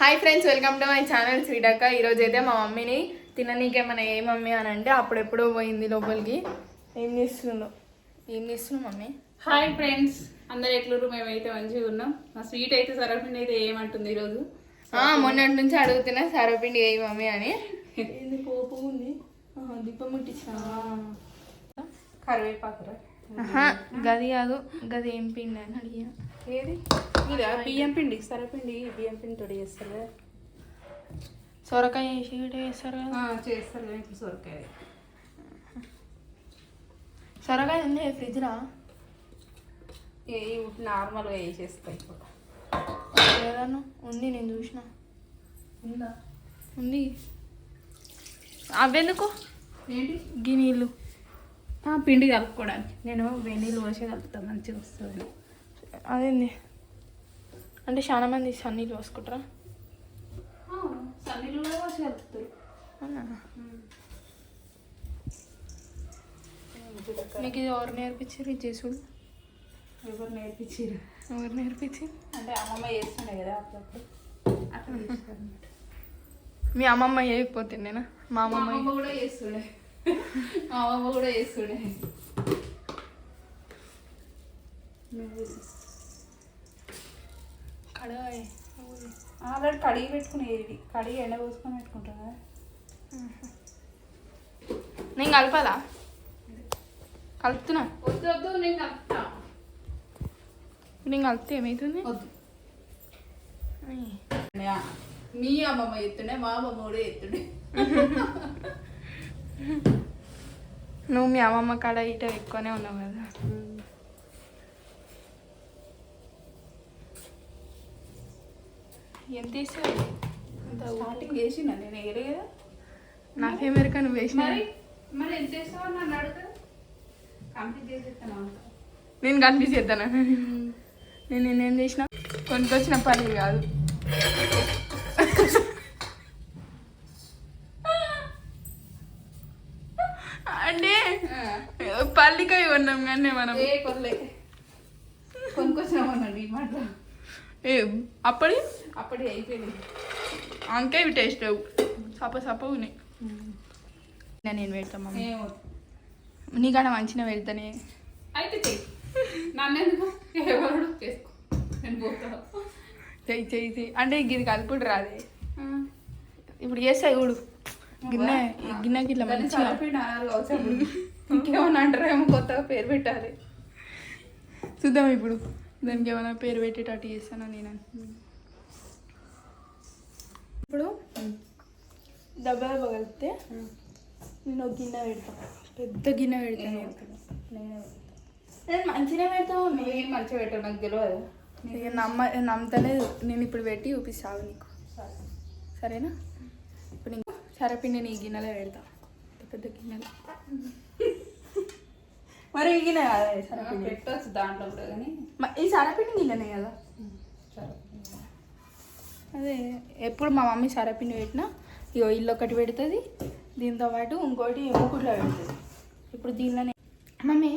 Hi friends welcome to my channel Sridakka ఈరోజు అయితే మా మమ్మీని తిననీకేమన్నా ఏ మమ్మీ అని అంటే అప్పుడెప్పుడో పోయింది లోపలికి. ఏం చేస్తుందో ఏం చేస్తున్నావు మమ్మీ? హాయ్ ఫ్రెండ్స్ అందరు ఎట్లురు మేమైతే మంచిగా ఉన్నాం. మా స్వీట్ అయితే సరఫిండి అయితే ఏమంటుంది ఈరోజు? మొన్నటి నుంచి అడుగుతున్నా సరపిండి ఏ మమ్మీ అని. కోపం ఉంది? దీపం ముట్టించా? కరివేపాకురా ఆహా, గది కాదు గది ఏం పిండి అని అడిగిన. ఏది? ఇదా బియ్యం పిండి సరపిండి బియ్యం పిండి తోడు చేస్తారు కదా. సొరకాయ వేసి కదా. చేస్తారు కదా ఇప్పుడు సొరకాయ సొరకాయ ఉంది ఫ్రిడ్జ్రా ఏ నార్మల్గా వేసేస్తాయి ఇప్పుడు. ఏదన్నా ఉంది నేను చూసిన. ఉందా? ఉంది. అవెందుకు ఏంటి? గిన్నీళ్ళు పిండి కలుపుకోవడానికి. నేను వెన్నీళ్ళు పోసి కలుపుతాను మంచిగా వస్తుంది అదేంది? అంటే చాలా మంది సన్నీళ్ళు పోసుకుంటారా? సన్నీళ్ళు కూడా పోసి కలుపుతారు. నీకు ఇది ఎవరు నేర్పించారు? ఇది చేసుడు? ఎవరు నేర్పించారు? ఎవరు నేర్పించి అంటే అమ్మమ్మ చేస్తుండే కదా అప్పుడప్పుడు. అట్లా మీ అమ్మమ్మ చేయకపోతే నేనా మా అమ్మమ్మ కూడా చేస్తుండే. మా అమ్మమ్మ కూడా చేస్తుండే. కడాయి ఆల్రెడీ కడిగి పెట్టుకునేది కడిగి ఎండ పోసుకొని పెట్టుకుంటాం కదా. నేను కలపాలా? కలుపుతున్నా? వద్దు వద్దు నేను కలుపుతా. నేను కలిపితే ఏమవుతుంది వద్దు. మీ అమ్మమ్మ ఎత్తుండే మా అమ్మమ్మ కూడా ఎత్తుండే నువ్వు మీ అమ్మమ్మ కాడ ఇట ఎక్కువనే ఉన్నావు కదా. ఎంత వేసావు స్టార్టింగ్ చేసిన? నేను వేయలే కదా. నాకేమెరక నువ్వు వేసిన? మరి ఎంత నన్ను కంప్లీట్ చేసేస్తాను నేను కనిపించేద్దాను నేను నేనేం చేసిన? కొనుకొచ్చిన పని కాదు అంటే కానీ మనం ఈ మాట. ఏ అప్పటి? అప్పటి అయిపోయింది అంకే ఇవి టేస్ట్ లేవు. సప సప ఉన్నాయి. నేను పెడతాం మమ్మీ. ఏమో. నీకాడ మంచిగా పెడతానే. అయితే నన్నెందుకు? ఎవరు చేసుకో. నేను పోతా. చెయ్యి చెయ్యి అంటే ఇది కలుపుడు రాదే. ఇప్పుడు చేస్తాయి చూడు. గిన్నె గిన్నెకి ఇట్లా మంచిగా. ఇంకేమన్నా అంటారేమో కొత్తగా పేరు పెట్టాలి. చూద్దాం ఇప్పుడు. దానికి ఏమైనా పేరు పెట్టేటట్టు చేస్తాను నేను ఇప్పుడు దెబ్బ దెబ్బ కలిపితే నేను ఒక గిన్నె పెడతాను పెద్ద గిన్నె పెడతాను నేను నేను మంచిగా పెడతావు నువ్వేం మంచిగా పెట్టావు నాకు తెలియదు నమ్మ నమ్మతలేదు. నేను ఇప్పుడు పెట్టి చూపిస్తావు నీకు. సరేనా? ఇప్పుడు నీకు సరపిండి నీ గిన్నెలో పెడతా. పెద్ద పెద్ద గిన్నెలో. మరి ఈ గిన్నె కదా ఈ సరపిండి పెట్టవచ్చు దాంట్లో కూడా కానీ. మ- ఈ సరపిండి గిన్నెనే కదా? అదే ఎప్పుడు మా మమ్మీ సరపిండి పెట్టినా ఇగో ఇల్లు ఒకటి పెడుతుంది దీంతో పాటు ఇంకోటి మూకుట్లో పెడుతుంది. ఇప్పుడు దీనిలోనే. మమ్మీ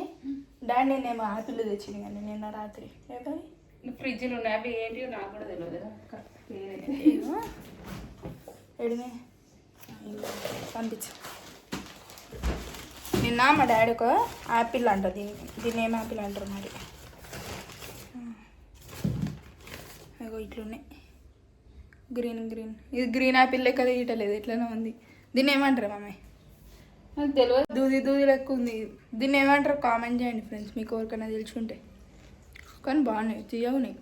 డాడీ నేనేమో ఆపిల్ తెచ్చింది కానీ నిన్న రాత్రి. ఎవరి ఫ్రిడ్జ్లు ఉన్నాయి అవి ఏంటి నాకు కూడా తెలియదు ఎడిమే పంపించు. నిన్న మా డాడీ ఒక యాపిల్ అంట దీన్ని దీన్ని ఏం యాపిల్ అంటారు మరి? అగో ఇట్లున్నాయి. Green green. ఇది గ్రీన్ యాపిల్ లెక్క తీయటలేదు ఇట్లనే ఉంది. దీన్ని ఏమంటారు మమ్మీ నాకు తెలియదు దూది దూది లెక్క ఉంది. దీన్ని ఏమంటారు? కామెంట్ చేయండి ఫ్రెండ్స్ మీకు ఎవరికైనా తెలుసుంటే. కానీ బాగున్నాయి తీయవున్నాయి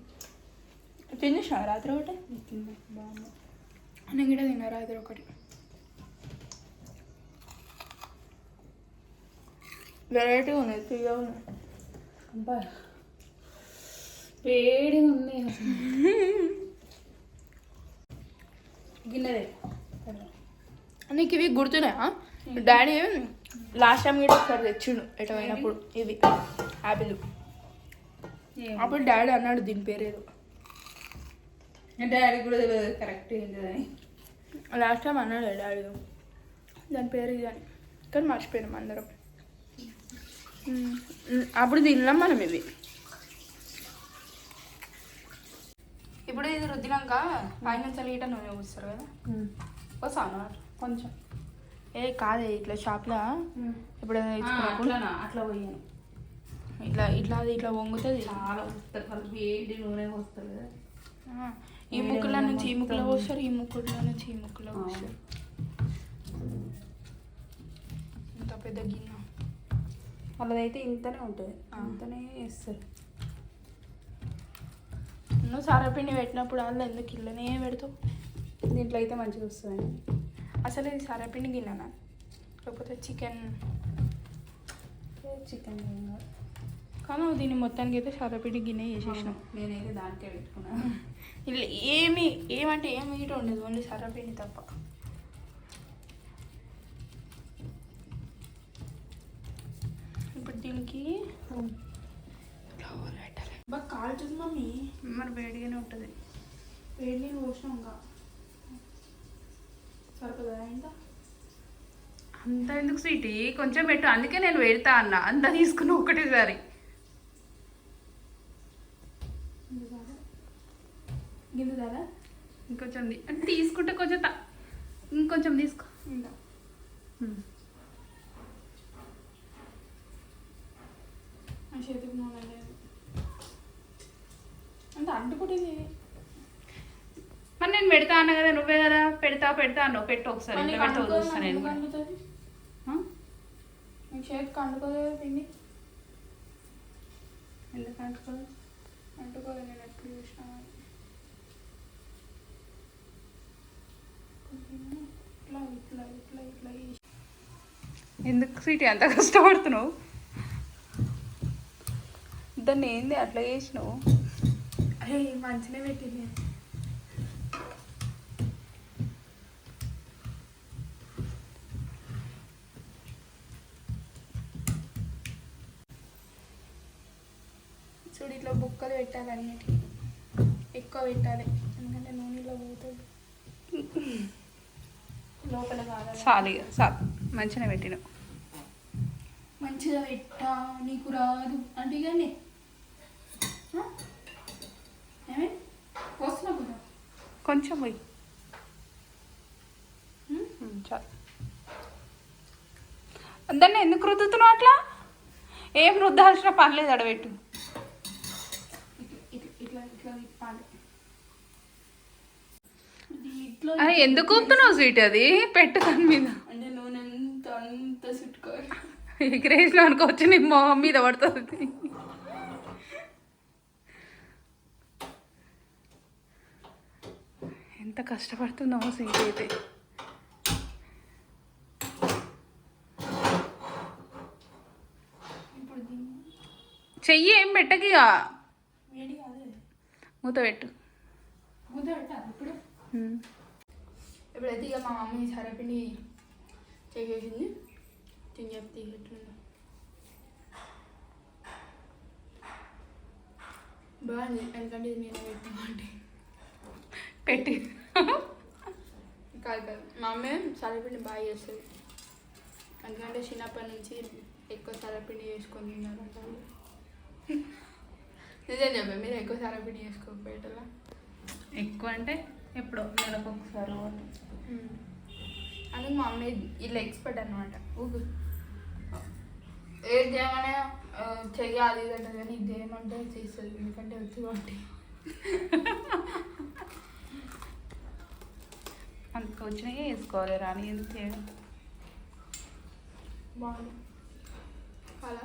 తినేసా రాత్రి ఒకటి? నేను కూడా తిన్నా రాత్రి ఒకటి. వెరైటీ ఉన్నాయి తీయగా ఉన్నాయి. అబ్బా వేడి ఉంది. గిన్నెదే నీకు ఇవి గుర్తున్నాయా? డాడీ లాస్ట్ టైం కూడా ఒకసారి తెచ్చిండు ఎటు పోయినప్పుడు ఇవి యాపిల్ అప్పుడు డాడీ అన్నాడు దీని పేరు ఏదో. డాడీ కూడా తెలియదు కరెక్ట్ ఏంటిదని లాస్ట్ టైం అన్నాడు డాడీ. దాని పేరు ఇది అని కానీ మర్చిపోయినాం అందరం. అప్పుడు తిన్నాం మనం ఇవి ఇప్పుడు ఇది రుద్దినాక పైన లీటర్ నూనె పోస్తారు కదా? వస్తాను కొంచెం. ఏ కాదే ఇట్లా షాప్లో అట్లానా? అట్లా పోయాను ఇట్లా ఇట్లా అది ఇట్లా వంగుతుంది చాలా వేడి నూనె వస్తుంది కదా? ఆ, ఈ ముక్కుల నుంచి ఈ ముక్కులో పోస్తారు. ఈ ముక్కుల నుంచి ఈ ముక్కులో పోస్తారు. ఇంత పెద్ద గిన్నె. వాళ్ళదైతే ఇంతనే ఉంటుంది. ఆ. ఇంతనే వేస్తారు నువ్వు సారపిండి పెట్టినప్పుడు వాళ్ళు ఎందుకు ఇల్లనే పెడతావు? దీంట్లో అయితే మంచిగా వస్తుంది అసలు ఇది సారపిండి గిన్నెనా? లేకపోతే చికెన్? చికెన్ కానీ దీన్ని మొత్తానికి అయితే సారపిండి గిన్నె చేసేసినావు. నేనైతే దానికే పెట్టుకున్నాను ఇలా ఏమి ఏమంటే ఏం మీట ఉండదు ఓన్లీ సర్రపిండి తప్ప. పెట్టాలి బాగా కాల్చుంది మమ్మీ. మరి వేడిగానే ఉంటుంది. వేడి నీళ్ళు పోసినాం ఇంకా సరిపోదా ఇంత అంత ఎందుకు స్వీటీ? కొంచెం పెట్టు. అందుకే నేను పెడతా అన్న. అంత తీసుకుని ఒకటేసారి గింజ దాదా ఇంకొంచెం అంటే తీసుకుంటే కొంచెం ఇంకొంచెం తీసుకో. నా చేతికి నూనె లేదు. అంటే అంటుకుంటుంది. మరి నేను పెడతా అన్న కదా నువ్వే కదా? పెడతా పెడతా అన్నావు. పెట్టు ఒకసారి నేను చేతికి అంటుకోలేదు పిండి? ఎందుకు? అంటుకోలేదు నేను ఎప్పుడు చూసినా ఎందుకు స్వీటీ అంత కష్టపడుతున్నావు? దాన్ని ఏంది అట్లా చేసినావు? అరే మంచిగా పెట్టింది. చూడు ఇట్లా బుక్కలు పెట్టాలి అన్నిటికీ. ఎక్కువ పెట్టాలి. ఎందుకంటే నూనెలో పోతుంది లోపల కాదు చాలు మంచిగా పెట్టినావు. మంచిగా పెట్టా నీకు రాదు. అంటే కానీ కొంచెం పోయి. చాలు. దాన్ని ఎందుకు రుద్దుతున్నావు అట్లా? ఏం రుద్దాల్సిన పని లేదు అడబెట్టు ఎందుకు ఊపుతున్నావు స్వీట్ అది? పెట్టు దాని మీద. ఎగిరేసిన అనుకోవచ్చు నీ మొహం మీద పడుతుంది. ఎంత కష్టపడుతున్నావు స్వీట్ అయితే. చెయ్యి ఏం పెట్టకిగా కాదు మూత పెట్టు. పెట్టాలి ఇప్పుడు? ఉమ్. ఇప్పుడైతే ఇక మా మమ్మీ సరపిండి చేసేసింది. తిని చెప్తే ఎట్లుందో. బాగుంది. ఎందుకంటే ఇది నేను పెట్టామంటే పెట్టి. కాదు కాదు. మా అమ్మ సరపిండి బాగా చేస్తుంది. ఎందుకంటే చిన్నప్పటి నుంచి ఎక్కువ సరపిండి చేసుకొని తిన్నారు. నిజం చెప్పే మీరు ఎక్కువ సరపిండి చేసుకోకపోయేటలా ఎక్కువ అంటే ఎప్పుడో నెలకు ఒకసారి అందుకు మా అమ్మ ఇట్లా ఎక్స్పర్ట్ అనమాట ఊగు ఏది చేయమనే ఆ, చెయ్యి అది ఇది అంటారు కానీ ఇది చేయమంటే చేస్తుంది. ఎందుకంటే వచ్చి కాబట్టి అందుకు వచ్చినాయి వేసుకోవాలి రాని ఎందుకు అలా?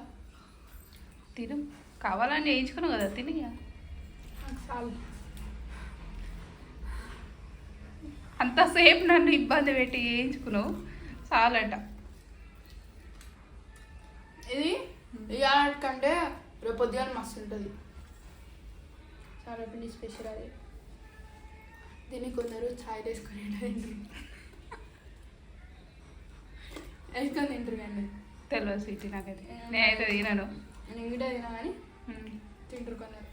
తిను. కావాలని వేయించుకున్నావు కదా తిని చాలు. అంతసేపు నన్ను ఇబ్బంది పెట్టి వేయించుకున్నావు చాలట. ఇది ఇవాళ కంటే రేపు పొద్దుగాల మస్తు ఉంటుంది. సరపిండి స్పెషల్ అది. దీన్ని కొందరు ఛాయ్ వేసుకొని తింటారు వేసుకొని తింటారు కానీ తెలియదు స్వీట్ నాకైతే. నేనైతే తినను. నేను కూడా తినా కానీ. తింటారు కొందరు.